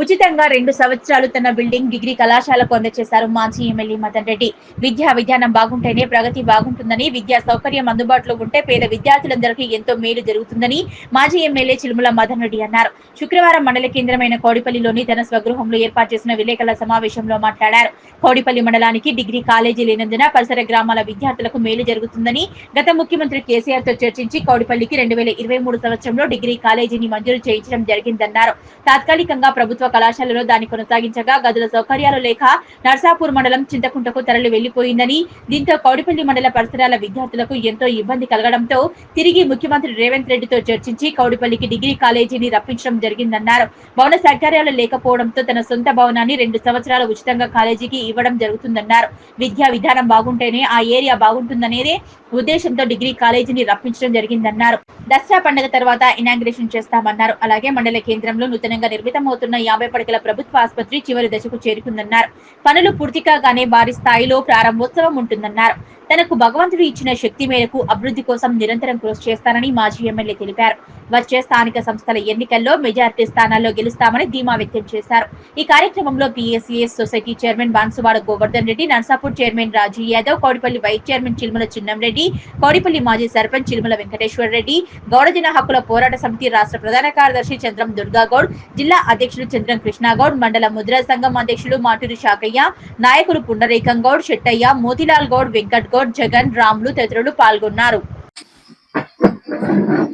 ఉచితంగా రెండు సంవత్సరాలు తన బిల్డింగ్ డిగ్రీ కళాశాలకు అందజేశారు మాజీ ఎమ్మెల్యే మదన్ రెడ్డి. విద్యా విధానం బాగుంటేనే ప్రగతి బాగుంటుందని విద్యా సౌకర్యం అందుబాటులో ఉంటే పేద విద్యార్థులందరికీ ఎంతో మేలు జరుగుతుందని మాజీ ఎమ్మెల్యే చిలుముల మదన్ రెడ్డి అన్నారు. శుక్రవారం మండల కేంద్రమైన కోడిపల్లిలోని తన స్వగృహంలో ఏర్పాటు చేసిన విలేకరుల సమావేశంలో మాట్లాడారు. కోడిపల్లి మండలానికి డిగ్రీ కాలేజీ లేనందున పరిసర గ్రామాల విద్యార్థులకు మేలు జరుగుతుందని గత ముఖ్యమంత్రి కేసీఆర్తో చర్చించి కోడిపల్లికి రెండు వేల ఇరవై మూడు సంవత్సరంలో డిగ్రీ కాలేజీని మంజూరు చేయించడం జరిగిందన్నారు. తాత్కాలికంగా ప్రభుత్వ కళాశాలలో దాన్ని కొనసాగించగా గదుల సౌకర్యాలు లేక నర్సాపూర్ మండలం చింతకుంటకు తరలి వెళ్ళిపోయిందని దీంతో కౌడిపల్లి మండల పరిసరాల విద్యార్థులకు ఎంతో ఇబ్బంది కలగడంతో తిరిగి ముఖ్యమంత్రి రేవంత్ రెడ్డితో చర్చించి కౌడిపల్లికి డిగ్రీ కాలేజీని రప్పించడం జరిగిందన్నారు. భవన సౌకర్యాలు లేకపోవడంతో తన సొంత భవనాన్ని రెండు సంవత్సరాలు ఉచితంగా కాలేజీకి ఇవ్వడం జరుగుతుందన్నారు. విద్యా విధానం బాగుంటేనే ఆ ఏరియా బాగుంటుందనేదే ఉద్దేశంతో డిగ్రీ కాలేజీని రప్పించడం జరిగిందన్నారు. దసరా పండుగ తర్వాత ఇనాగ్రేషన్ చేస్తామన్నారు. అలాగే మండల కేంద్రంలో నూతనంగా నిర్మితమవుతున్న యాభై పడకల ప్రభుత్వ ఆసుపత్రి చివరి దశకు చేరుకుందన్నారు. పనులు పూర్తి కాగానే భారీ స్థాయిలో ప్రారంభోత్సవం ఉంటుందన్నారు. తనకు భగవంతుడు ఇచ్చిన శక్తి మేరకు అభివృద్ధి కోసం నిరంతరం కృషి చేస్తానని మాజీ ఎమ్మెల్యే తెలిపారు. వచ్చే స్థానిక సంస్థల ఎన్నికల్లో మెజారిటీ స్థానాల్లో గెలుస్తామని ధీమా వ్యక్తం చేశారు. ఈ కార్యక్రమంలో PSCS society chairman Banswada Govardhan Reddy Narsapur chairman Raju Yadav Kowdipally vice chairman Chilmala Chinnamreddy Kodipally మాజీ సర్పంచ్ చిల్మల వెంకటేశ్వర రెడ్డి గౌడజన హక్కుల పోరాట సమితి రాష్ట్ర ప్రధాన కార్యదర్శి చంద్రం దుర్గాగౌడ్ జిల్లా అధ్యక్షుడు చంద్రం కృష్ణాగౌడ్ మండల ముద్రా సంఘం అధ్యక్షుడు మాటూరి శాకయ్య నాయకులు పుండరీకం గౌడ్ శెట్టయ్య మోతిలాల్ గౌడ్ వెంకట్ గౌడ్ జగన్ రాములు తదితరులు పాల్గొన్నారు.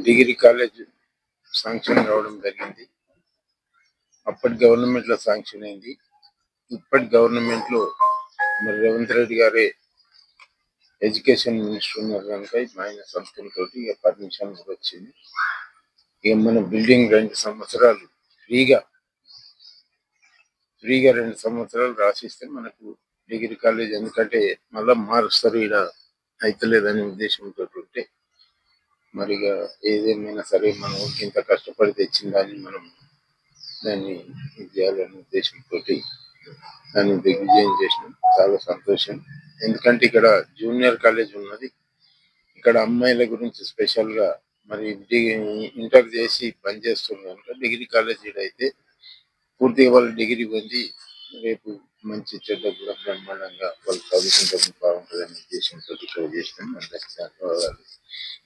డిగ్రీ కాలేజ్ శాంక్షన్ రావడం జరిగింది. అప్పటి గవర్నమెంట్లో శాంక్షన్ అయింది. ఇప్పటి గవర్నమెంట్లో మరి రేవంత్ రెడ్డి గారే ఎడ్యుకేషన్ మినిస్టర్ ఉన్నారు కనుక ఆయన సంస్థలతో ఇక పర్మిషన్ వచ్చింది. ఇక మన బిల్డింగ్ రెండు సంవత్సరాలు ఫ్రీగా ఫ్రీగా రెండు సంవత్సరాలు రాసిస్తే మనకు డిగ్రీ కాలేజ్ ఎందుకంటే మళ్ళీ మారుస్తారు ఈడ అవుతలేదనే ఉద్దేశంతో ఉంటే. మరి ఏదేమైనా సరే మనం ఇంత కష్టపడి తెచ్చిన దాన్ని మనం దాన్ని చేయాలనే ఉద్దేశంతో దాన్ని దిగ్విజయం చేసినాం. చాలా సంతోషం. ఎందుకంటే ఇక్కడ జూనియర్ కాలేజ్ ఉన్నది. ఇక్కడ అమ్మాయిల గురించి స్పెషల్గా మరి ఇంటర్ చేసి పనిచేస్తున్నారు. కనుక డిగ్రీ కాలేజ్ అయితే పూర్తిగా వాళ్ళు డిగ్రీ పొంది రేపు మంచి చెడ్డ కూడా బ్రహ్మాండంగా వాళ్ళు చదువుకుంటే బాగుంటుందనే ఉద్దేశంతో ఇక్కడ చేసినాం అందరికీ ధన్యవాదాలు.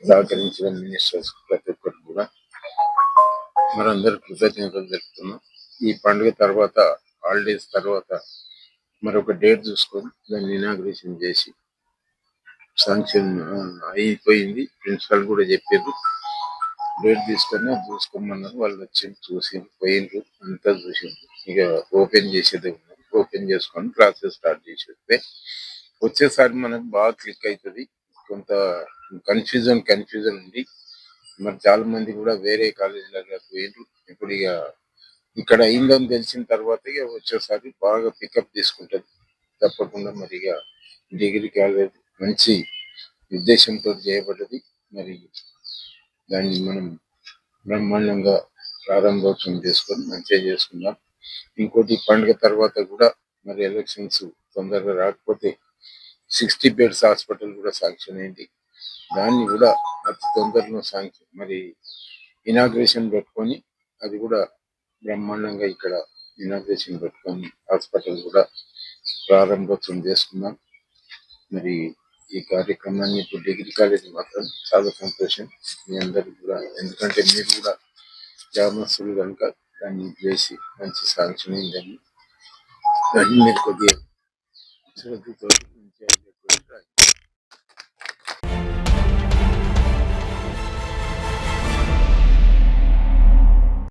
సహకరించిన మినిస్టర్స్ ప్రతి ఒక్కరు కూడా మనందరూ కృతజ్ఞతలు తెలుపుతున్నాం. ఈ పండుగ తర్వాత హాలిడేస్ తర్వాత మరొక డేట్ చూసుకొని దాన్ని ఇనాగ్రేషన్ చేసి శాంక్షన్ అయిపోయింది. ప్రిన్సిపల్ కూడా చెప్పారు. డేట్ తీసుకొని చూసుకోమన్నారు. వాళ్ళు వచ్చి చూసి పోయిండ్రు అంతా చూసిండ్రు. ఇక ఓపెన్ చేసేది ఓపెన్ చేసుకొని క్లాసెస్ స్టార్ట్ చేసేస్తే వచ్చేసారి మనకు బాగా క్లిక్ అవుతుంది కొంత కన్ఫ్యూజన్ కన్ఫ్యూజన్ ఉంది. మరి చాలా మంది కూడా వేరే కాలేజీలలో పోయిండ్రు ఇప్పుడు ఇక ఇక్కడ అయిందని తెలిసిన తర్వాత ఇక వచ్చేసారి బాగా పికప్ తీసుకుంటది. తప్పకుండా మరి ఇక డిగ్రీ కాలేజ్ మంచి ఉద్దేశంతో చేయబడ్డది. మరి దాన్ని మనం బ్రహ్మాండంగా ప్రారంభోత్సవం చేసుకొని మంచిగా చేసుకుందాం. ఇంకోటి పండుగ తర్వాత కూడా మరి ఎలక్షన్స్ తొందరగా రాకపోతే సిక్స్టీ బెడ్స్ హాస్పిటల్ కూడా శాంక్షన్ అయింది. దాన్ని కూడా అతి తొందరలో శాంక్షన్ మరి ఇనాగ్రేషన్ పెట్టుకొని అది కూడా బ్రహ్మాండంగా ఇక్కడ ఇనాగ్రేషన్ పెట్టుకొని హాస్పిటల్ కూడా ప్రారంభోత్సవం చేసుకున్నాం మరి ఈ కార్యక్రమాన్ని ఇప్పుడు డిగ్రీ కాలేజ్ మాత్రం చాలా సంతోషం మీ అందరికి కూడా. ఎందుకంటే మీరు కూడా గ్రామస్తులు కనుక దాన్ని చేసి మంచి శాంక్షన్ అయిందని దాన్ని మీరు కొద్దిగా శ్రద్ధతో